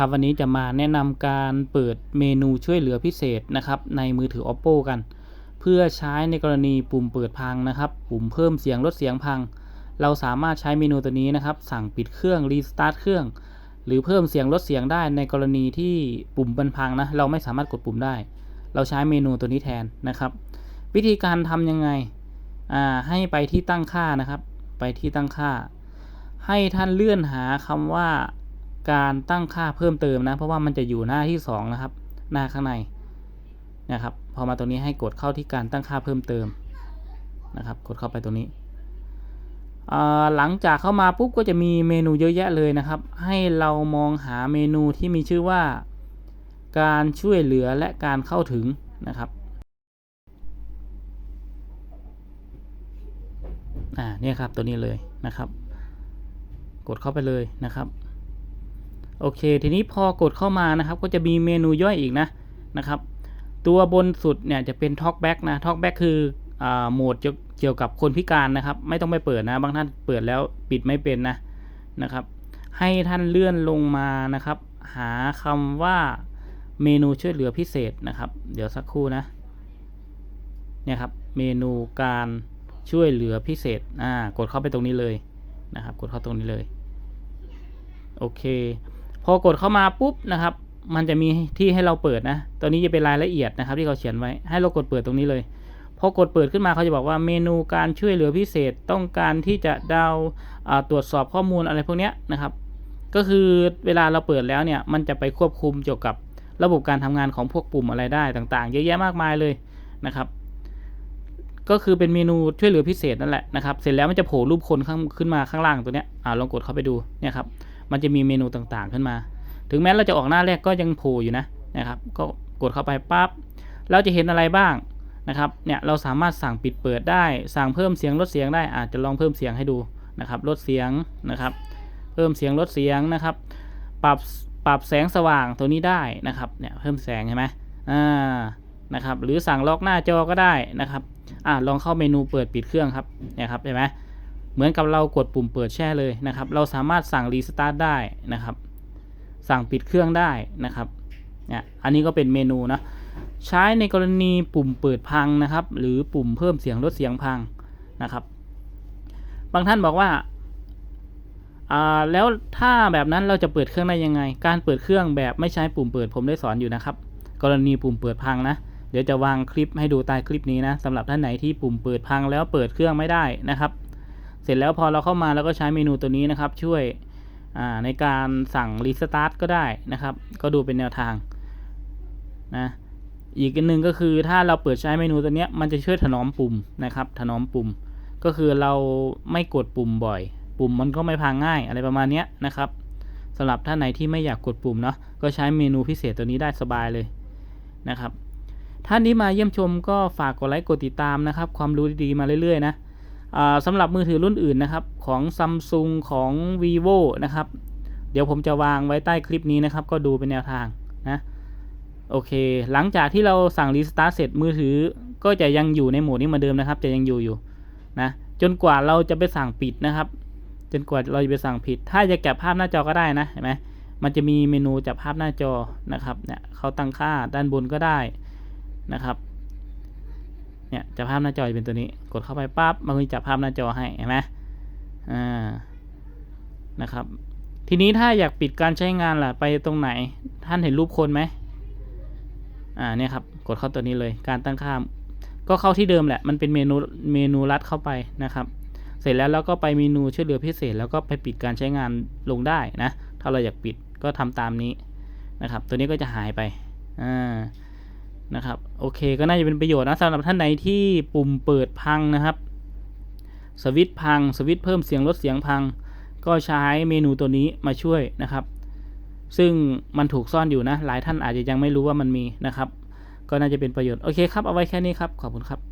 ครับวันนี้จะมาแนะนำการเปิดเมนูช่วยเหลือพิเศษนะครับในมือถือ oppo กัน เพื่อใช้ในกรณีปุ่มเปิดพังนะครับ ปุ่มเพิ่มเสียงลดเสียงพัง เราสามารถใช้เมนูตัวนี้นะครับ สั่งปิดเครื่องรีสตาร์ทเครื่อง หรือเพิ่มเสียงลดเสียงได้ในกรณีที่ปุ่มมันพังนะเราไม่สามารถกดปุ่มได้ เราใช้เมนูตัวนี้แทนนะครับ วิธีการทำยังไงอ่าให้ไปที่ตั้งค่านะครับ ไปที่ตั้งค่า ให้ท่านเลื่อนหาคำว่า การตั้งค่าเพิ่มเติมนะ เพราะว่ามันจะอยู่หน้าที่สองนะครับ หน้าข้างในนะครับ พอมาตรงนี้ให้กดเข้าที่การตั้งค่าเพิ่มเติมนะครับ กดเข้าไปตรงนี้ หลังจากเข้ามาปุ๊บก็จะมีเมนูเยอะแยะเลยนะครับ ให้เรามองหาเมนูที่มีชื่อว่า การช่วยเหลือและการเข้าถึงนะครับอ่าเนี่ยครับตัวนี้เลยนะครับ กดเข้าไปเลยนะครับ โอเค ทีนี้พอกดเข้ามานะครับ ก็จะมีเมนูย่อยอีกนะนะครับ ตัวบนสุดเนี่ยจะเป็น Talkback นะ Talkback คืออโหมดเกี่ยวกับคนพิการนะครับ ไม่ต้องไปเปิดนะ บางท่านเปิดแล้วปิดไม่เป็นนะนะครับ ให้ท่านเลื่อนลงมานะครับ หาคำว่าเมนูช่วยเหลือพิเศษนะครับ เดี๋ยวสักครู่นะเนี่ยครับเมนูการช่วยเหลือพิเศษอ่ากดเข้าไปตรงนี้เลยนะครับ กดเข้าตรงนี้เลย โอเค พอกดเข้ามาปุ๊บนะครับ มันจะมีที่ให้เราเปิดนะ ตัวนี้จะเป็นรายละเอียดนะครับ ที่เขาเขียนไว้ ให้เรากดเปิดตรงนี้เลย พอกดเปิดขึ้นมาเขาจะบอกว่าเมนูการช่วยเหลือพิเศษต้องการที่จะดาวตรวจสอบข้อมูลอะไรพวกนี้นะครับ ก็คือเวลาเราเปิดแล้วเนี่ย มันจะไปควบคุมเกี่ยวกับระบบการทำงานของพวกปุ่มอะไรได้ต่างๆ เยอะแยะมากมายเลยนะครับ ก็คือเป็นเมนูช่วยเหลือพิเศษนั่นแหละนะครับ เสร็จแล้วมันจะโผล่รูปคนข้างขึ้นมาข้างล่างตัวเนี้ยอ่าลองกดเข้าไปดูเนี่ยครับ มันจะมีเมนูต่างๆขึ้นมา ถึงแม้เราจะออกหน้าแรกก็ยังโผล่อยู่นะนะครับ ก็กดเข้าไปปั๊บเราจะเห็นอะไรบ้างนะครับเนี่ยเราสามารถสั่งปิดเปิดได้ สั่งเพิ่มเสียงลดเสียงได้อาจจะลองเพิ่มเสียงให้ดูนะครับลดเสียงนะครับ เพิ่มเสียงลดเสียงนะครับ ปรับปรับแสงสว่างตัวนี้ได้นะครับเนี่ยเพิ่มแสงใช่ไหมอ่านะครับหรือสั่งล็อกหน้าจอก็ได้นะครับอ่าลองเข้าเมนูเปิดปิดเครื่องครับเนี่ยครับเห็นไหม เหมือนกับเรากดปุ่มเปิดแช่เลยนะครับ เราสามารถสั่งรีสตาร์ทได้นะครับ สั่งปิดเครื่องได้นะครับเนี่ยอันนี้ก็เป็นเมนูนะใช้ในกรณีปุ่มเปิดพังนะครับ หรือปุ่มเพิ่มเสียงลดเสียงพังนะครับ บางท่านบอกว่าอ่าแล้วถ้าแบบนั้นเราจะเปิดเครื่องได้ยังไง การเปิดเครื่องแบบไม่ใช้ปุ่มเปิดผมได้สอนอยู่นะครับ กรณีปุ่มเปิดพังนะ เดี๋ยวจะวางคลิปให้ดูใต้คลิปนี้นะสำหรับท่านไหนที่ปุ่มเปิดพังแล้วเปิดเครื่องไม่ได้นะครับ เสร็จแล้วพอเราเข้ามาเราก็ใช้เมนูตัวนี้นะครับ ช่วยในการสั่งรีสตาร์ทก็ได้นะครับ ก็ดูเป็นแนวทางนะอีกอันหนึ่งก็คือถ้าเราเปิดใช้เมนูตัวนี้มันจะช่วยถนอมปุ่มนะครับ ถนอมปุ่ม ก็คือเราไม่กดปุ่มบ่อย ปุ่มมันก็ไม่พังง่ายอะไรประมาณนี้นะครับสำหรับท่านไหนที่ไม่อยากกดปุ่มเนาะก็ใช้เมนูพิเศษตัวนี้ได้สบายเลยนะครับท่านที่มาเยี่ยมชมก็ฝากกดไลค์กดติดตามนะครับ ความรู้ดีๆมาเรื่อยๆนะ สำหรับมือถือรุ่นอื่นนะครับของ Samsung ของ vivo นะครับ เดี๋ยวผมจะวางไว้ใต้คลิปนี้นะครับ ก็ดูเป็นแนวทางนะโอเค หลังจากที่เราสั่งรีสตาร์ทเสร็จมือถือก็จะยังอยู่ในโหมดนี้เหมือนเดิมนะครับ จะยังอยู่อยู่นะจนกว่าเราจะไปสั่งปิดนะครับ จนกว่าเราจะไปสั่งผิด ถ้าจะแกะภาพหน้าจอก็ได้นะเห็นไหมมันจะมีเมนูจับภาพหน้าจอนะครับเนี่ยเขาตั้งค่าด้านบนก็ได้นะครับ เนี่ยจับภาพหน้าจอจะเป็นตัวนี้ กดเข้าไปปั๊บมันก็จะจับภาพหน้าจอให้เห็นไหมอ่านะครับ ทีนี้ถ้าอยากปิดการใช้งานล่ะไปตรงไหน ท่านเห็นรูปคนไหมอ่าเนี่ยครับกดเข้าตัวนี้เลยการตั้งค่าก็เข้าที่เดิมแหละมันเป็นเมนูเมนูลัดเข้าไปนะครับ เสร็จแล้วเราก็ไปเมนูช่วยเหลือพิเศษ แล้วก็ไปปิดการใช้งานลงได้นะ ถ้าเราอยากปิดก็ทำตามนี้นะครับ ตัวนี้ก็จะหายไปอ่า นะครับ โอเคก็น่าจะเป็นประโยชน์นะสำหรับท่านไหนที่ปุ่มเปิดพังนะครับ สวิตพัง สวิตเพิ่มเสียงลดเสียงพัง ก็ใช้เมนูตัวนี้มาช่วยนะครับ ซึ่งมันถูกซ่อนอยู่นะ หลายท่านอาจจะยังไม่รู้ว่ามันมีนะครับ ก็น่าจะเป็นประโยชน์ โอเคครับ เอาไว้แค่นี้ครับ ขอบคุณครับ